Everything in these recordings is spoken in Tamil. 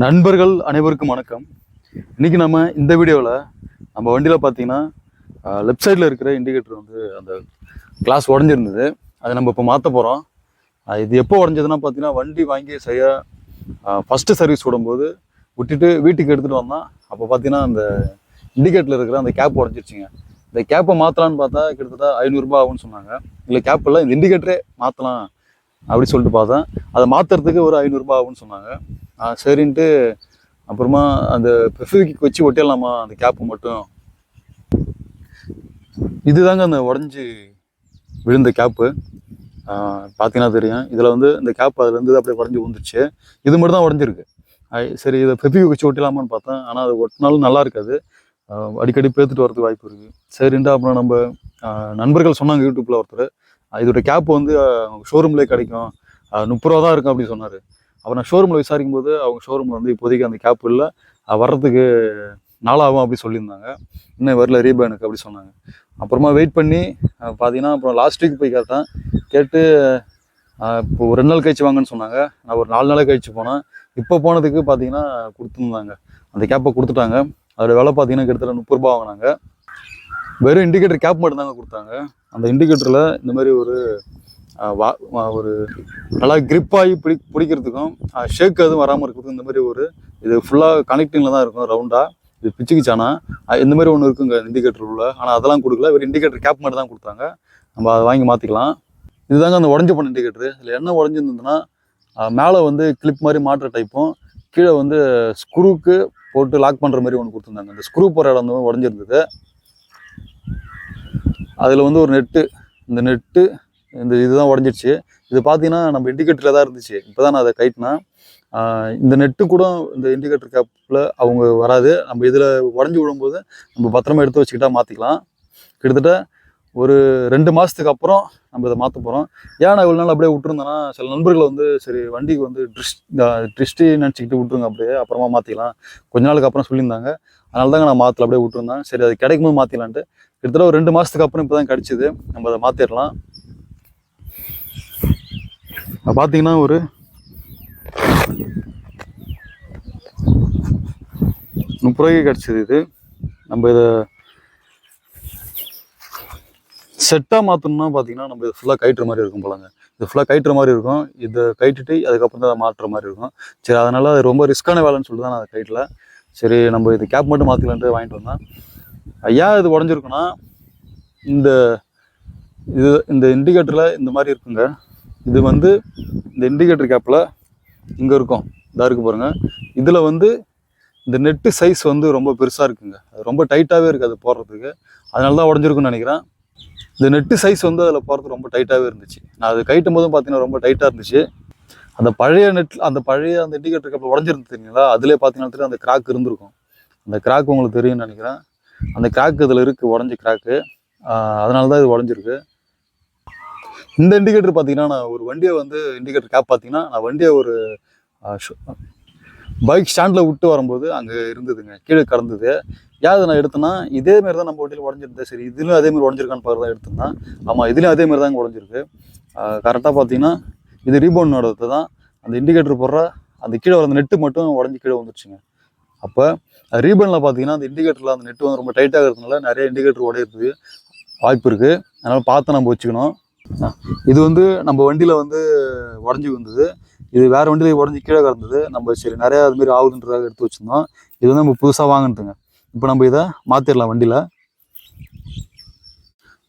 நண்பர்கள் அனைவருக்கும் வணக்கம். இன்றைக்கி நம்ம இந்த வீடியோவில் நம்ம வண்டியில் பார்த்தீங்கன்னா லெஃப்ட் சைடில் இருக்கிற இண்டிகேட்டர் வந்து அந்த கிளாஸ் உடஞ்சிருந்தது. அதை நம்ம இப்போ மாற்ற போகிறோம் இது எப்போ உடஞ்சதுன்னா பார்த்தீங்கன்னா வண்டி வாங்கி சரியாக ஃபஸ்ட்டு சர்வீஸ் விடும்போது விட்டுட்டு வீட்டுக்கு எடுத்துகிட்டு வந்தோம் அப்போ பார்த்தீங்கன்னா அந்த இண்டிகேட்டரில் இருக்கிற அந்த கேப் உடஞ்சிருச்சுங்க. இந்த கேப்பை மாற்றலான்னு பார்த்தா கிட்டத்தட்ட ஐநூறுரூபா ஆகும்னு சொன்னாங்க. இல்லை கேப் இல்லை இந்த இண்டிகேட்டரே மாற்றலாம் அப்படி சொல்லிட்டு பார்த்தேன். அதை மாற்றுறதுக்கு ஒரு ஐநூறுரூபா ஆகும்னு சொன்னாங்க. சரின்ட்டு அப்புறமா அந்த பெஃபிக் வச்சு ஒட்டிடலாமா? அந்த கேப்பு மட்டும். இதுதாங்க அந்த உடஞ்சி விழுந்த கேப்பு பார்த்தீங்கன்னா தெரியும். இதில் வந்து இந்த கேப் அதுலேருந்து அப்படியே உடஞ்சி விழுந்துருச்சு. இது மட்டும் தான் உடஞ்சிருக்கு. சரி இதை பெஃபிக் வச்சு ஒட்டிடலாமான்னு பார்த்தேன். ஆனால் அது ஒட்டினாலும் நல்லா இருக்காது. அடிக்கடி பேத்துட்டு வரதுக்கு வாய்ப்பு இருக்குது சரின்ட்டு அப்புறம் நம்ம நண்பர்கள் சொன்னாங்க யூடியூப்பில் ஒருத்தர். இதோட கேப் வந்து ஷோரூம்லேயே கிடைக்கும். முப்பது ரூபா தான் இருக்கும் அப்படின்னு சொன்னார். அப்புறம் நான் ஷோரூமில் விசாரிக்கும் போது அவங்க ஷோரூமில் வந்து இப்போதைக்கு அந்த கேப் இல்லை. வர்றதுக்கு நாளாகும் அப்படி சொல்லியிருந்தாங்க. இன்னும் வரல ரீபேனுக்கு அப்படி சொன்னாங்க. அப்புறமா வெயிட் பண்ணி பார்த்தீங்கன்னா அப்புறம் லாஸ்ட் வீக் போய் கேட்டேன். கேட்டு இப்போ ஒரு ரெண்டு நாள் கழிச்சு வாங்கன்னு சொன்னாங்க. நான் ஒரு நாலு நாள் கழிச்சு போனேன். இப்போ போனதுக்கு பார்த்தீங்கன்னா கொடுத்துருந்தாங்க. அந்த கேப்பை கொடுத்துட்டாங்க. அதோட விலை பார்த்தீங்கன்னா கிட்டத்தட்ட முப்பது ரூபா வாங்கினாங்க. வெறும் இண்டிகேட்டர் கேப் மட்டும்தாங்க கொடுத்தாங்க. அந்த இண்டிகேட்டரில் இந்த மாதிரி ஒரு வா ஒரு நல்லா கிரிப்பாகி பிடி பிடிக்கிறதுக்கும் ஷேக் எதுவும் வராமல் இருக்கிறதுக்கும் இந்த மாதிரி ஒரு இது ஃபுல்லாக கனெக்டிங்கில் தான் இருக்கும் ரவுண்டாக இது பிச்சுக்குச்சானா இந்த மாதிரி ஒன்று இருக்குங்க இண்டிகேட்டர் உள்ள. ஆனால் அதெல்லாம் கொடுக்கல. வெறும் இண்டிகேட்டர் கேப் மட்டும் தான் கொடுத்தாங்க. நம்ம அதை வாங்கி மாற்றிக்கலாம் இதுதாங்க அந்த உடஞ்சி போன இண்டிகேட்டர் இதில் என்ன உடஞ்சிருந்ததுன்னா மேலே வந்து கிளிப் மாதிரி மாட்டுற டைப்பும் கீழே வந்து ஸ்க்ரூக்கு போட்டு லாக் பண்ணுற மாதிரி ஒன்று கொடுத்துருந்தாங்க. அந்த ஸ்க்ரூ போகிற இடம் வந்து உடஞ்சிருந்தது. அதில் வந்து ஒரு நெட்டு இந்த நெட்டு இந்த இதுதான் உடஞ்சிடுச்சு. இது பார்த்தீங்கன்னா நம்ம இண்டிகேட்டரில் தான் இருந்துச்சு. இப்போ தான் நான் அதை கைட்டினேன் இந்த நெட்டு கூட இந்த இண்டிகேட்டர் கேப்பில் அவங்க வராது. நம்ம இதில் உடஞ்சி விடும்போது நம்ம பத்திரமா எடுத்து வச்சுக்கிட்டா மாற்றிக்கலாம் கிட்டத்தட்ட ஒரு ரெண்டு மாதத்துக்கு அப்புறம் நம்ம இதை மாற்ற போகிறோம் ஏன் நான் இவ்வளோ நாள் அப்படியே விட்டுருந்தேன்னா சில நண்பர்களை வந்து சரி வண்டிக்கு வந்து ட்ரிஸ் ட்ரிஸ்டி நினச்சிக்கிட்டு விட்ருங்க அப்படியே அப்புறமா மாற்றிக்கலாம் கொஞ்ச நாளுக்கு அப்புறம் சொல்லியிருந்தாங்க. அதனால தாங்க நான் மாற்றல அப்படியே விட்டுருந்தேன். சரி அது கிடைக்கும் போது மாற்றிக்கலான்ட்டு கிட்டத்தட்ட ஒரு ரெண்டு மாதத்துக்கு அப்புறம் இப்போ தான் கிடச்சிது. நம்ம அதை மாற்றிடலாம் பார்த்தீங்கன்னா ஒரு முப்பது ரூபாய்க்கு கிடச்சிது இது. நம்ம இதை செட்டாக மாற்றணும்னா பார்த்தீங்கன்னா நம்ம இது ஃபுல்லாக கயிட்டுற மாதிரி இருக்கும் போலங்க. இது ஃபுல்லாக கயிட்டுற மாதிரி இருக்கும். இதை கயிட்டுட்டு அதுக்கப்புறம் தான் அதை மாற்றுற மாதிரி இருக்கும். சரி அதனால் அது ரொம்ப ரிஸ்க்கான வேலைன்னு சொல்லி தான் நான் அதை கைட்டில் சரி நம்ம இது கேப் மட்டும் மாற்றிக்கலான்ட்டு வாங்கிட்டு வந்தேன். ஏன் இது உடஞ்சிருக்குன்னா இந்த இது இந்த இண்டிகேட்டரில் இந்த மாதிரி இருக்குங்க. இது வந்து இந்த இண்டிகேட்டர் கேப்பில் இங்கே இருக்கும். இதாக இருக்கு பாருங்கள் இதில் வந்து இந்த நெட்டு சைஸ் வந்து ரொம்ப பெருசாக இருக்குங்க. அது ரொம்ப டைட்டாகவே இருக்குது அது போடுறதுக்கு. அதனால தான் உடஞ்சிருக்குன்னு நினைக்கிறேன். இந்த நெட்டு சைஸ் வந்து அதில் போகிறது ரொம்ப டைட்டாகவே இருந்துச்சு. நான் அது கைட்டும் போதும் பார்த்தீங்கன்னா ரொம்ப டைட்டாக இருந்துச்சு. அந்த பழைய நெட் அந்த பழைய அந்த இண்டிகேட்டர் கேப்பில் உடஞ்சிருந்து தெரியுங்களா? அதிலே பார்த்தீங்கன்னா தெரியும் அந்த கிராக் இருந்திருக்கும். அந்த கிராக் உங்களுக்கு தெரியும்னு நினைக்கிறேன். அந்த கிராக் இதில் இருக்குது உடஞ்ச கிராக்கு அதனால தான் இது உடஞ்சிருக்கு. இந்த இண்டிகேட்டர் பார்த்தீங்கன்னா நான் ஒரு வண்டியை வந்து இண்டிகேட்டர் கேப் பார்த்தீங்கன்னா நான் வண்டியை ஒரு பைக் ஸ்டாண்டில் விட்டு வரும்போது அங்கே இருந்ததுங்க. கீழே கடந்தது. யாவது நான் எடுத்தேன்னா இதே மாதிரி தான் நம்ம வண்டியில் உடஞ்சிருந்தேன் சரி இதுலையும் அதே மாதிரி உடஞ்சிருக்கான்னு பார்த்து தான் எடுத்திருந்தேன் ஆமாம் இதுலேயும் அதே மாதிரி தான் உடஞ்சிருக்கு கரெக்டாக பார்த்தீங்கன்னா இது ரீபோனோடது தான். அந்த இண்டிகேட்டர் போடுற அந்த கீழே வர அந்த நெட்டு மட்டும் உடஞ்சி கீழே வந்துருச்சுங்க. அப்போ ரீபனில் பார்த்தீங்கன்னா அந்த இண்டிகேட்டரில் அந்த நெட்டு வந்து ரொம்ப டைட்டாக இருக்கிறதுனால நிறைய இண்டிகேட்டர் உடையிறதுக்கு வாய்ப்பு இருக்குது அதனால் பார்த்து நம்ம வச்சுக்கணும். இது வந்து நம்ம வண்டியில் வந்து உடஞ்சி வந்தது இது வேறு வண்டியில் உடஞ்சி கீழே கிடந்தது நம்ம சரி நிறையா அது ஆகுதுன்றதாக எடுத்து வச்சுருந்தோம். இது வந்து நம்ம புதுசாக வாங்கினதுங்க. இப்போ நம்ம இதை மாற்றிடலாம் வண்டியில்.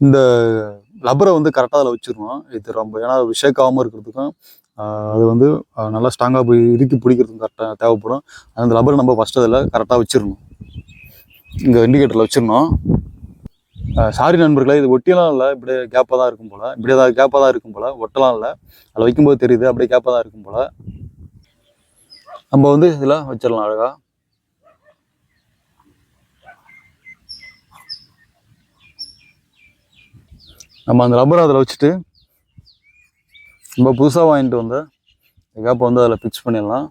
இந்த லப்பரை வந்து கரெக்டாக அதில் வச்சுருவோம். இது ரொம்ப ஏன்னா ஷேக் ஆகாமல் இருக்கிறதுக்கும் அது வந்து நல்லா ஸ்ட்ராங்காக போய் இறுக்கி பிடிக்கிறதுக்கும் கரெக்டாக தேவைப்படும். அந்த லப்பரை நம்ம ஃபஸ்ட்டு அதில் கரெக்டாக வச்சிடணும் இங்கே இண்டிகேட்டரில் வச்சிடணும் சாரி நண்பர்களே இது ஒட்டியெல்லாம் இல்லை இப்படியே கேப்பாக தான் இருக்கும் போல். இப்படியே தான் கேப்பாக தான் இருக்கும் போல். ஒட்டலாம் இல்லை. அதில் வைக்கும்போது தெரியுது அப்படியே கேப்பாக தான் இருக்கும் போல். நம்ம வந்து இதில் வச்சிடலாம் அழகா. நம்ம அந்த ரப்பர் அதில் வச்சுட்டு நம்ம புதுசாக வாங்கிட்டு வந்த கேப்பை வந்து அதில் ஃபிக்ஸ் பண்ணிடலாம்.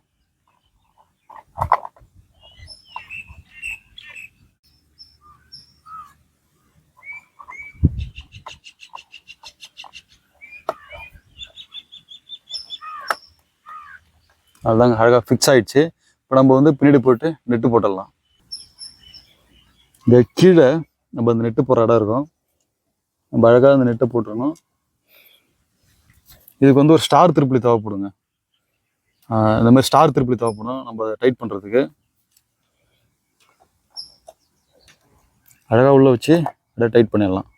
அதுதாங்க அழகாக ஃபிக்ஸ் ஆகிடுச்சு இப்போ நம்ம வந்து பின்னாடி போட்டு நெட்டு போட்டுடலாம். இந்த கீழே நம்ம அந்த நெட்டு போகிற இடம் இருக்கும். நம்ம அழகாக அந்த நெட்டை போட்டுருணும் இதுக்கு வந்து ஒரு ஸ்டார் திருப்பலி தேவைப்படுங்க. இந்த மாதிரி ஸ்டார் திருப்பலி தேவைப்படும். நம்ம டைட் பண்ணுறதுக்கு அழகாக உள்ளே வச்சு அப்படியே டைட் பண்ணிடலாம்.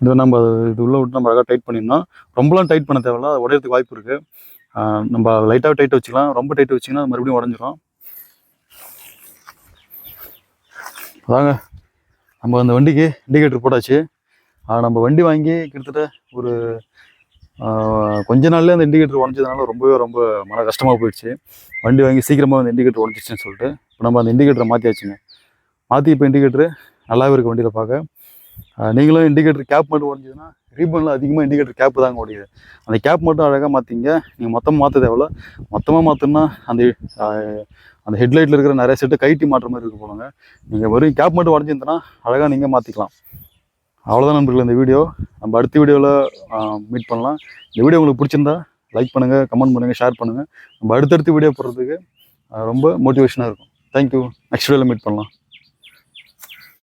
இது நம்ம இது உள்ள விட்டு நம்ம அழகாக டைட் பண்ணிடணும். ரொம்பலாம் டைட் பண்ண தேவையில்ல. அது உடையிறதுக்கு வாய்ப்பு இருக்குது நம்ம லைட்டாக டைட் வச்சுக்கலாம். ரொம்ப டைட் வச்சிங்கன்னா அது மறுபடியும் உடஞ்சிரும். அதாங்க. நம்ம அந்த வண்டிக்கு இண்டிகேட்டர் போட்டாச்சு. நம்ம வண்டி வாங்கி கிட்டத்தட்ட ஒரு கொஞ்ச நாள்லேயே அந்த இண்டிகேட்டர் உடஞ்சதுனால ரொம்பவே ரொம்ப மன கஷ்டமாக போயிடுச்சு. வண்டி வாங்கி சீக்கிரமாக அந்த இண்டிகேட்டர் உடஞ்சிச்சுன்னு சொல்லிட்டு இப்போ நம்ம அந்த இண்டிகேட்டரை மாற்றியாச்சுங்க மாற்றி இப்போ இண்டிகேட்டர் நல்லாவே இருக்குது வண்டியில் பார்க்க நீங்களும் இண்டிகேட்டர் கேப் மட்டும் உடஞ்சதுன்னா ரீபனில் அதிகமாக இண்டிகேட்டர் கேப் தாங்க உடையுது. அந்த கேப் மட்டும் அழகாக மாற்றிங்க நீங்கள் மொத்தமாக மாற்ற தேவையில்ல. மொத்தமாக மாற்றணும்னா அந்த அந்த ஹெட்லைட்டில் இருக்கிற நிறைய செட்டு கைட்டி மாற்ற மாதிரி இருக்க போலங்க. நீங்கள் வெறும் கேப் மட்டும் உடஞ்சிருந்தனா அழகாக நீங்கள் மாற்றிக்கலாம் அவ்வளோதான் நண்பர்கள் இந்த வீடியோ. நம்ம அடுத்த வீடியோவில் மீட் பண்ணலாம். இந்த வீடியோ உங்களுக்கு பிடிச்சிருந்தா லைக் பண்ணுங்கள் கமெண்ட் பண்ணுங்கள் ஷேர் பண்ணுங்கள் நம்ம அடுத்தடுத்த வீடியோ போடுறதுக்கு ரொம்ப மோட்டிவேஷனாக இருக்கும். தேங்க்யூ நெக்ஸ்ட் வீடியோவில் மீட் பண்ணலாம்.